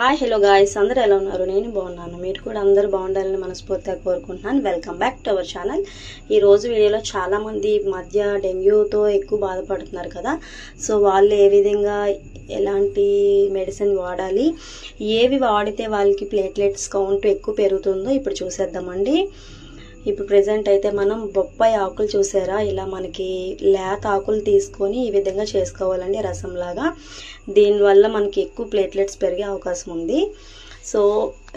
Hi hello guys అందరూ ఎలా ఉన్నారు? నేను బాగున్నాను. మీరు కూడా అందరూ బాగుండాలని మనస్ఫూర్తిగా కోరుకుంటున్నాను. Welcome back to our channel ఈ రోజు వీడియోలో చాలామంది మధ్య డెంగ్యూతో ఎక్కువ బాధపడుతున్నారు కదా. సో వాళ్ళు ఏ విధంగా ఎలాంటి మెడిసిన్ వాడాలి? ఏవి వాడితే వాళ్ళకి ప్లేట్లెట్స్ కౌంట్ ఎక్కువ పెరుగుతుందో ఇప్పుడు చూసేద్దామండి. ఇప్పుడు ప్రజెంట్ అయితే మనం బొప్పాయి ఆకులు చూసారా? ఇలా మనకి లేత ఆకులు తీసుకొని ఈ విధంగా చేసుకోవాలండి రసంలాగా. దీనివల్ల మనకి ఎక్కువ ప్లేట్లెట్స్ పెరిగే అవకాశం ఉంది. సో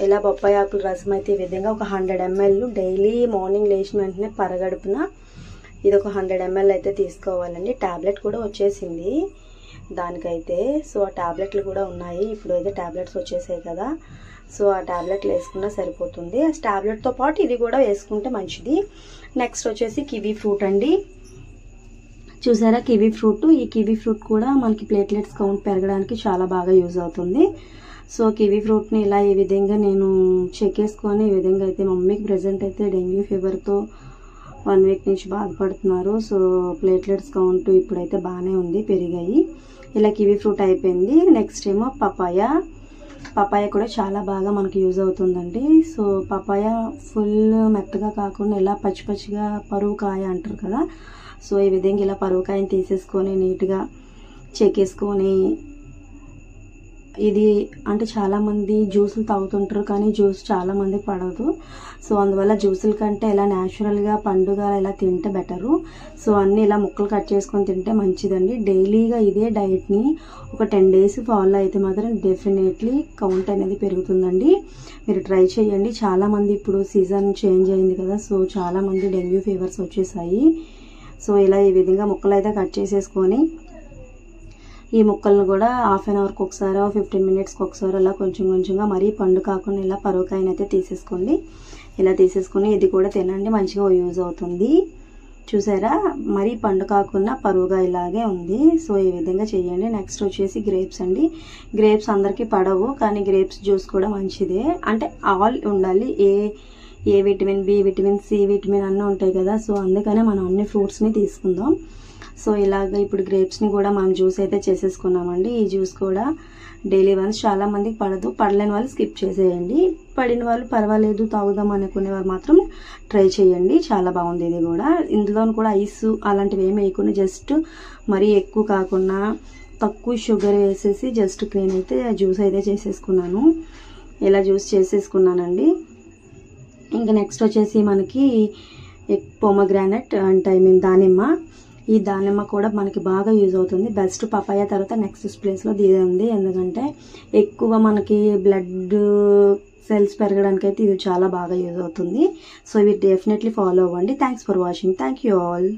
ఇలా బొప్పాయి ఆకుల రసం అయితే ఈ విధంగా ఒక హండ్రెడ్ ఎంఎల్ డైలీ మార్నింగ్ లేచిన వెంటనే పరగడుపున ఇది ఒక హండ్రెడ్ ఎంఎల్ అయితే తీసుకోవాలండి. ట్యాబ్లెట్ కూడా వచ్చేసింది. దానికైతే సో ఆ ట్యాబ్లెట్లు కూడా ఉన్నాయి. ఇప్పుడు అయితే ట్యాబ్లెట్స్ వచ్చేసాయి కదా. సో ఆ ట్యాబ్లెట్లు వేసుకున్నా సరిపోతుంది. ఆ ట్యాబ్లెట్తో పాటు ఇది కూడా వేసుకుంటే మంచిది. నెక్స్ట్ వచ్చేసి కివీ ఫ్రూట్ అండి. చూసారా కివీ ఫ్రూట్? ఈ కివీ ఫ్రూట్ కూడా మనకి ప్లేట్లెట్స్ కౌంట్ పెరగడానికి చాలా బాగా యూజ్ అవుతుంది. సో కివీ ఫ్రూట్ని ఇలా ఈ విధంగా నేను చెక్ చేసుకొని ఈ విధంగా అయితే మమ్మీకి ప్రజెంట్ అయితే డెంగ్యూ ఫీవర్తో వన్ వీక్ నుంచి బాధపడుతున్నారు. సో ప్లేట్లెట్స్ కౌంట్ ఇప్పుడైతే బాగానే ఉంది పెరిగాయి. ఇలా కివీ ఫ్రూట్ అయిపోయింది. నెక్స్ట్ ఏమో పపాయ. పపాయ కూడా చాలా బాగా మనకి యూజ్ అవుతుందండి. సో పపాయ ఫుల్ మెత్తగా కాకుండా ఇలా పచ్చి పచ్చిగా పరువుకాయ అంటారు కదా. సో ఈ విధంగా ఇలా పరువుకాయని తీసేసుకొని నీట్గా చెక్కేసుకొని ఇది అంటే చాలామంది జ్యూసులు తాగుతుంటారు కానీ జ్యూస్ చాలామంది పడదు. సో అందువల్ల జ్యూసుల కంటే ఇలా న్యాచురల్గా పండుగ ఇలా తింటే బెటరు సో అన్నీ ఇలా ముక్కలు కట్ చేసుకొని తింటే మంచిదండి. డైలీగా ఇదే డైట్ని ఒక టెన్ డేస్ ఫాలో అయితే మాత్రం డెఫినెట్లీ కౌంట్ అనేది పెరుగుతుందండి. మీరు ట్రై చేయండి. చాలామంది ఇప్పుడు సీజన్ చేంజ్ అయింది కదా సో చాలామంది డెంగ్యూ ఫీవర్స్ వచ్చేసాయి. సో ఇలా ఈ విధంగా ముక్కలు అయితే కట్ చేసేసుకొని ఈ ముక్కలను కూడా హాఫ్ అన్ అవర్కి ఒకసారి ఫిఫ్టీన్ మినిట్స్కి ఒకసారి అలా కొంచెం కొంచెంగా మరీ పండు కాకుండా ఇలా పరోకాయని అయితే తీసేసుకోండి. ఇలా తీసేసుకొని ఇది కూడా తినండి మంచిగా యూజ్ అవుతుంది. చూసారా? మరీ పండు కాకుండా పరువుగా ఇలాగే ఉంది. సో ఈ విధంగా చేయండి. నెక్స్ట్ వచ్చేసి గ్రేప్స్ అండి. గ్రేప్స్ అందరికీ పడవు కానీ గ్రేప్స్ జ్యూస్ కూడా మంచిదే. అంటే ఆల్ ఉండాలి. A A vitamin B vitamin C vitamin అన్నీ ఉంటాయి కదా. సో అందుకనే మనం అన్ని ఫ్రూట్స్ని తీసుకుందాం. సో ఇలాగ ఇప్పుడు గ్రేప్స్ని కూడా మనం జ్యూస్ అయితే చేసేసుకున్నామండి. ఈ జ్యూస్ కూడా డైలీ వన్స్ చాలా మందికి పడదు. పడలేని వాళ్ళు స్కిప్ చేసేయండి. పడిన వాళ్ళు పర్వాలేదు తాగుదాం అనుకునే వాళ్ళు మాత్రం ట్రై చేయండి. చాలా బాగుంది ఇది కూడా. ఇందులో కూడా ఐస్ అలాంటివి ఏమి వేయకుండా జస్ట్ మరీ ఎక్కువ కాకుండా తక్కువ షుగర్ వేసేసి జస్ట్ క్రీమ్ అయితే జ్యూస్ అయితే చేసేసుకున్నాను. ఇలా జ్యూస్ చేసేసుకున్నానండి. ఇంకా నెక్స్ట్ వచ్చేసి మనకి పొమగ్రానెట్ అంటే ఐ మీన్ దానిమ్మ. ఈ దానిమ్మ కూడా మనకి బాగా యూజ్ అవుతుంది. బెస్ట్ పపాయ తర్వాత నెక్స్ట్ ప్లేస్లో ఇది ఉంది. ఎందుకంటే ఎక్కువ మనకి బ్లడ్ సెల్స్ పెరగడానికి అయితే ఇది చాలా బాగా యూజ్ అవుతుంది. సో ఇవి డెఫినెట్లీ ఫాలో అవ్వండి. Thanks for watching. Thank you all.